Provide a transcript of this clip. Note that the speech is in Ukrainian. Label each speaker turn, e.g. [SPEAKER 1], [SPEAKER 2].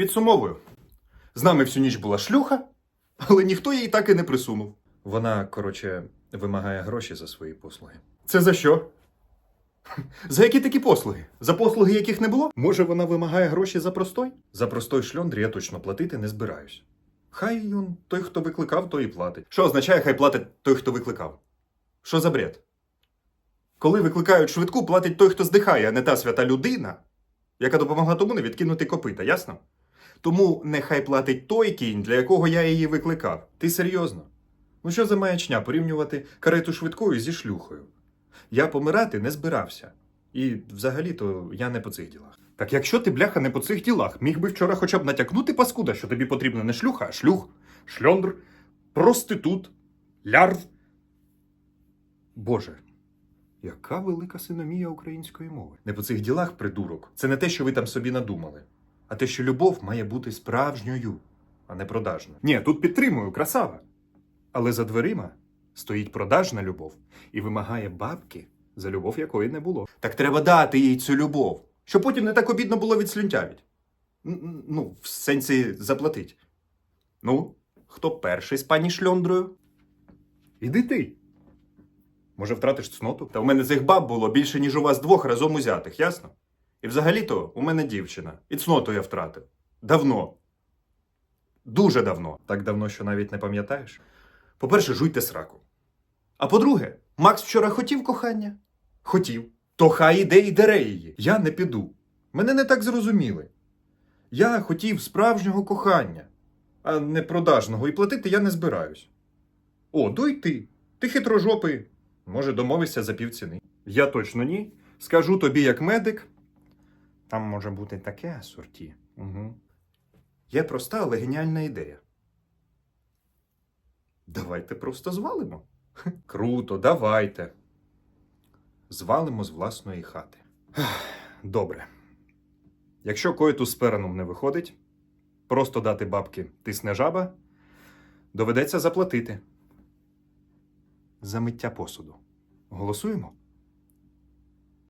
[SPEAKER 1] Підсумовую. З нами всю ніч була шлюха, але ніхто її так і не присунув.
[SPEAKER 2] Вона, коротше, вимагає гроші за свої послуги.
[SPEAKER 1] Це за що? За які такі послуги? За послуги, яких не було? Може, вона вимагає гроші за простой?
[SPEAKER 2] За простой шльондр я точно платити не збираюсь.
[SPEAKER 1] Хай он, той, хто викликав, той і платить. Що означає, хай платить той, хто викликав? Що за бред? Коли викликають швидку, платить той, хто здихає, а не та свята людина, яка допомогла тому не відкинути копита, ясно? Тому нехай платить той кінь, для якого я її викликав.
[SPEAKER 2] Ти серйозно? Ну що за маячня порівнювати карету швидкою зі шлюхою? Я помирати не збирався. І взагалі-то я не по цих ділах.
[SPEAKER 1] Так якщо ти, бляха, не по цих ділах, міг би вчора хоча б натякнути паскуда, що тобі потрібна не шлюха, а шлюх, шльондр, проститут, лярв. Боже, яка велика синомія української мови.
[SPEAKER 2] Не по цих ділах, придурок. Це не те, що ви там собі надумали, а те, що любов має бути справжньою, а не продажною.
[SPEAKER 1] Ні, тут підтримую, красава. Але за дверима стоїть продажна любов і вимагає бабки, за любов якої не було. Так треба дати їй цю любов, щоб потім не так обідно було відслюнтявить. Ну, в сенсі заплатить. Ну, хто перший з пані шльондрою? Іди ти. Може, втратиш цноту? Та у мене цих баб було більше, ніж у вас двох разом узятих, ясно? І взагалі-то у мене дівчина. І цноту я втратив. Давно. Дуже давно.
[SPEAKER 2] Так давно, що навіть не пам'ятаєш?
[SPEAKER 1] По-перше, жуйте сраку. А по-друге, Макс вчора хотів кохання? Хотів. То хай іде і дере її.
[SPEAKER 2] Я не піду. Мене не так зрозуміли. Я хотів справжнього кохання, а не продажного, і платити я не збираюсь.
[SPEAKER 1] О, дуй ти. Ти хитрожопий.
[SPEAKER 2] Може, домовишся за півціни.
[SPEAKER 1] Я точно ні. Скажу тобі як медик. Там може бути таке асорті. Угу. Є проста, але геніальна ідея. Давайте просто звалимо.
[SPEAKER 2] Круто, давайте. Звалимо з власної хати.
[SPEAKER 1] Добре. Якщо коїтус з не виходить, просто дати бабки тисне жаба, доведеться заплатити. За миття посуду. Голосуємо?